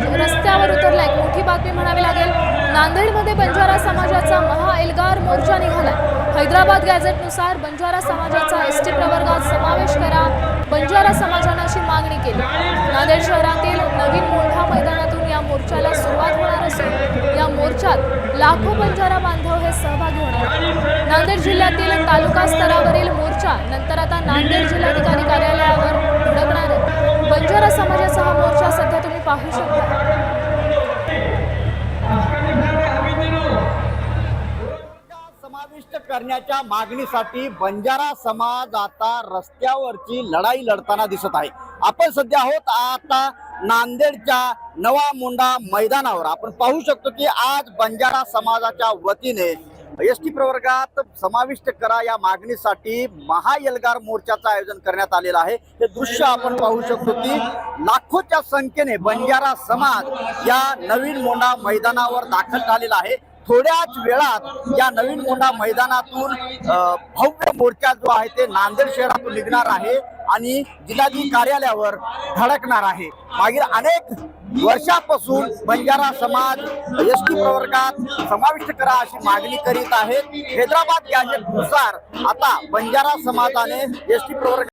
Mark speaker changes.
Speaker 1: रस्त्यावर उतरला एक मोठी बातमी म्हणावी लागेल नांदेडमध्ये बंजारा समाजाचा महा एल्गार मोर्चा निघालाय. हैदराबाद गॅझेटनुसार बंजारा समाजाचा एस टी प्रवर्गात समावेश करा. बंजारा समाजानं अशी मागणी केली. नांदेड शहरातील नवीन मोठा मैदानातून या मोर्चाला सुरुवात होणार असून या मोर्चात लाखो बंजारा बांधव हे सहभागी होणार नांदेड जिल्ह्यातील तालुका स्तरावरील मोर्चा नंतर आता नांदेड जिल्हाधिकारी पाहू शकता.
Speaker 2: समाविष्ट करण्याच्या मागणीसाठी बंजारा समाज आता रस्त्यावरची लढाई लढताना दिसत आहे. आपण सध्या आहोत आता नांदेडच्या नवा मुंडा मैदानावर. आपण पाहू शकतो की आज बंजारा समाजाच्या वतीने एस टी प्रवर्गात समाविष्ट करा या मागणीसाठी महायलगार मोर्चाचं आयोजन करण्यात आलेलं आहे. हे दृश्य आपण पाहू शकतो की लाखोच्या संख्येने बंजारा समाज या नवीन मोंडा मैदानावर दाखल झालेला आहे. थोड्याच वेळात या नवीन मोंढा मैदानातून भव्य मोर्चा जो आहे ते नांदेड शहरातून निघणार आहे आणि जिल्हाधिकारी कार्यालयावर धडकणार आहे. मागील अनेक वर्षापासून बंजारा समाज एस टी प्रवर्गात समाविष्ट करा अशी मागणी करीत आहेत. हैदराबाद गॅजेटनुसार आता बंजारा समाजाने एस टी प्रवर्ग